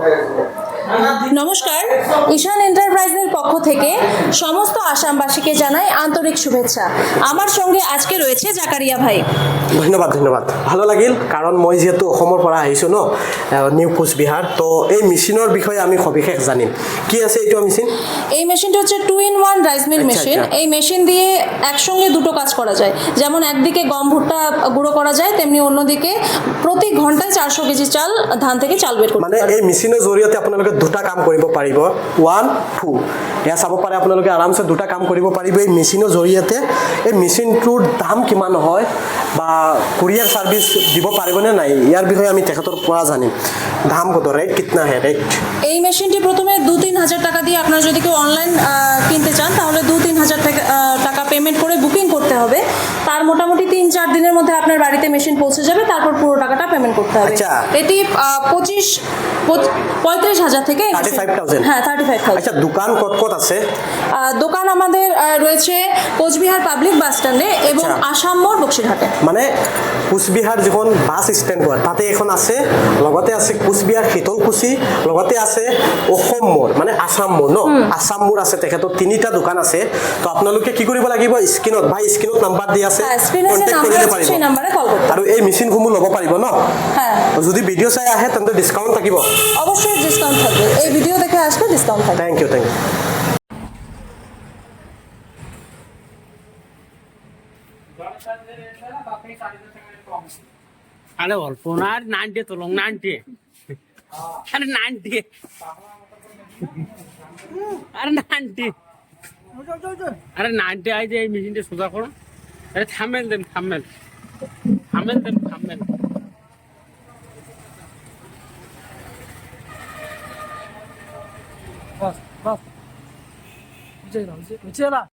对对 নমস্কার। ঈশান এন্টারপ্রাইজের পক্ষ থেকে সমস্ত আসামবাসীকে জানাই আন্তরিক শুভেচ্ছা। আমার সঙ্গে আজকে রয়েছে জাকারিয়া ভাই। ধন্যবাদ ধন্যবাদ। ভালো লাগিল কাৰণ মই যিহেতু অসমৰ পৰা আহিছোঁ ন নিউ কোচবিহাৰ তো এই মেচিনৰ বিষয়ে আমি সবিশেষ জানিম। কি আছে এইটো মেচিন? এই মেশিনটা হচ্ছে two in one rice mill machine. এই মেশিন দিয়ে একসঙ্গে দুটো কাজ করা যায়। যেমন একদিকে গম ভুট্টা গুঁড়ো করা যায় তেমনি অন্যদিকে প্রতি ঘন্টায় চারশো কেজি চাল ধান থেকে চাল বের করতে মানে এই মেচিনৰ জৰিয়তে আপোনালোকে দুটা কাম কৰিব পাৰিব। ওৱান টু এয়া চাব পাৰে আপোনালোকে আৰামছে দুটা কাম কৰিব পাৰিব এই মেচিনৰ জৰিয়তে এই মেচিনটোৰ দাম কিমান হয় বা কুৰিয়াৰ ছাৰ্ভিচ দিব পাৰিবনে নাই, ইয়াৰ বিষয়ে আমি তেখেতৰ পৰা জানিম। দাম কত ৰেট কিতনা হে ৰেট এই মেশিনটি প্রথমে দু তিন হাজার টাকা দিয়ে আপনারা যদি কেউ অনলাইন কিনতে চান, তাহলে দু তিন হাজার টাকা পেমেন্ট করে বুকিং করতে হবে। তার মোটামুটি চার দিনের মধ্যে আপনার বাড়িতে মেশিন পৌঁছে যাবে তারপর পুরো টাকাটা পেমেন্ট করতে হবে। আচ্ছা। এটি পঁচিশ পঁয়ত্রিশ হাজার থেকে এই মেশিন- 35,000 হ্যাঁ থার্টি ফাইভ আচ্ছা দোকান ক'ত ক'ত আছে দোকান আমাদের রয়েছে কোচবিহার পাবলিক বাস স্ট্যান্ডে এবং আচ্ছা। আসাম মোড় বক্সিরহাটে। মানে কোচবিহাৰ যিখন বাছ ষ্টেণ্ড হয় তাতে এখন আছে লগতে আছে কোচবিহাৰ শীতলকুচি লগতে আছে অসম মোড় মানে আসাম মোড় ন? আছাম মোড় আছে তেখেতৰ তিনিটা দোকান আছে। তো আপোনালোকে কি কৰিব লাগিব? স্ক্ৰীণত বা স্ক্ৰীণত নাম্বাৰ দি আছে। কৰিব পাৰিব। আৰু এই মেচিনসমূহ ল'ব পাৰিব ন? হ্যাঁ। যদি ভিডিঅ' চাই আহে তেন্তে ডিছকাউণ্ট থাকিব। অবশ্যই ডিসকাউন্ট থাকবে। এই ভিডিও দেখে আসলে ডিসকাউন্ট থাকবে। থেংক ইউ থেংক ইউ আরে অল্প না আর নাইনটি তো লং নাইনটি। আরে নাইনটি। আরে নাইনটি। আরে নাইনটি আই যে এই মেশিনটা সোজা করো। اتحملت متحملت حملت متحملت بس بس وجينا وجينا